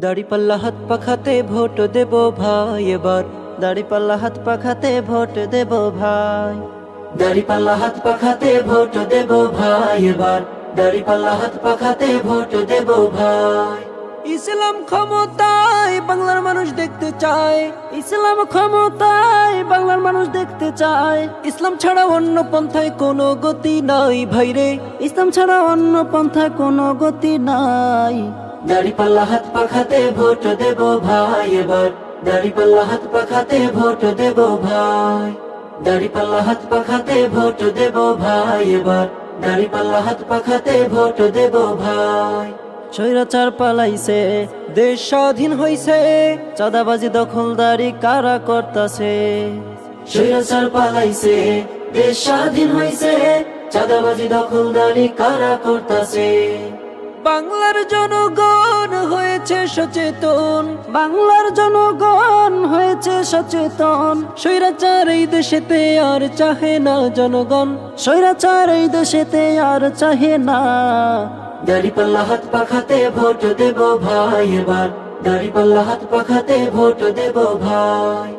দাড়ি পাল্লা হাত পাখাতে ভোট দেব ভাই এবার। দাড়ি পাল্লা হাত পাখাতে ভোট দেব ভাই। দাড়ি পাল্লা হাত পাখাতে ভোট দেব ভাই এবার। দাড়ি পাল্লা হাত পাখাতে ভোট দেব ভাই। ইসলাম ক্ষমতায় বাংলার মানুষ দেখতে চায়। ইসলাম ক্ষমতায় বাংলার মানুষ দেখতে চায়। ইসলাম ছাড়া অন্য পন্থায় কোনো গতি নাই ভাইরে। ইসলাম ছাড়া অন্য পন্থায় কোনো গতি নাই। দাড়ি পাল্লা হাত পাখাতে ভোট দেব ভাই এবার। দাড়ি পাল্লা হাত পাখাতে ভোট দেব ভাই। দাড়ি পাল্লা হাত পাখাতে ভোট দেব ভাই এবার। দাড়ি পাল্লা হাত পাখাতে ভোট দেব ভাই। স্বৈরাচার পালাইছে দেশ স্বাধীন হইছে চাঁদাবাজি দখলদারি কারা করতাছে? স্বৈরাচার পালাইছে দেশ স্বাধীন হইছে চাঁদাবাজি দখলদারি কারা করতাছে? বাংলার জনগণ হয়েছে সচেতন। বাংলার জনগণ হয়েছে সচেতন। স্বৈরাচার এই দেশেতে আর চাহে না জনগণ। স্বৈরাচার এই দেশেতে আর চাহে না। দাড়ি পাল্লা হাত পাখাতে ভোট দেব ভাই এবার। দাড়ি পাল্লা হাত পাখাতে ভোট দেব ভাই।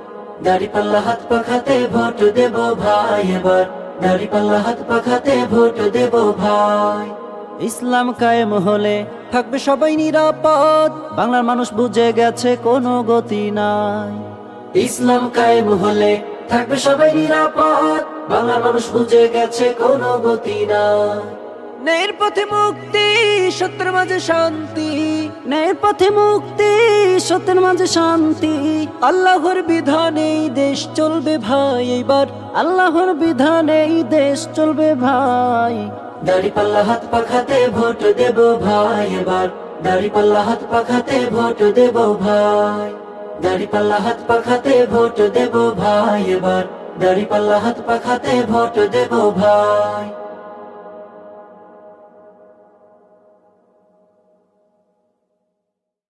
দাড়ি পাল্লা হাত পাখাতে ভোট দেব ভাই এবার। দাড়ি পাল্লা হাত পাখাতে ভোট দেব ভাই। ইসলাম কায়েম হলে থাকবে সবাই নিরাপদ। বাংলার মানুষ বুঝে গেছে কোনো গতি নাই। ইসলাম কায়েম হলে থাকবে সবাই নিরাপদ। বাংলার মানুষ বুঝে গেছে কোনো গতি নাই। ন্যায়ের পথে মুক্তি, সত্যের মাঝে শান্তি। ন্যায়ের পথে মুক্তি সত্যের মাঝে শান্তি। আল্লাহর বিধানে এই দেশ চলবে ভাই এবার আল্লাহর বিধানে এই দেশ চলবে ভাই। দাড়ি পাল্লা হাত পাখাতে ভোট দেব ভাই, এবার দাড়ি পাল্লা হাত পাখাতে ভোট দেব ভাই। দাড়ি পাল্লা হাত পাখাতে ভোট দেব ভাই, এবার দাড়ি পাল্লা হাত পাখাতে ভোট দেব ভাই।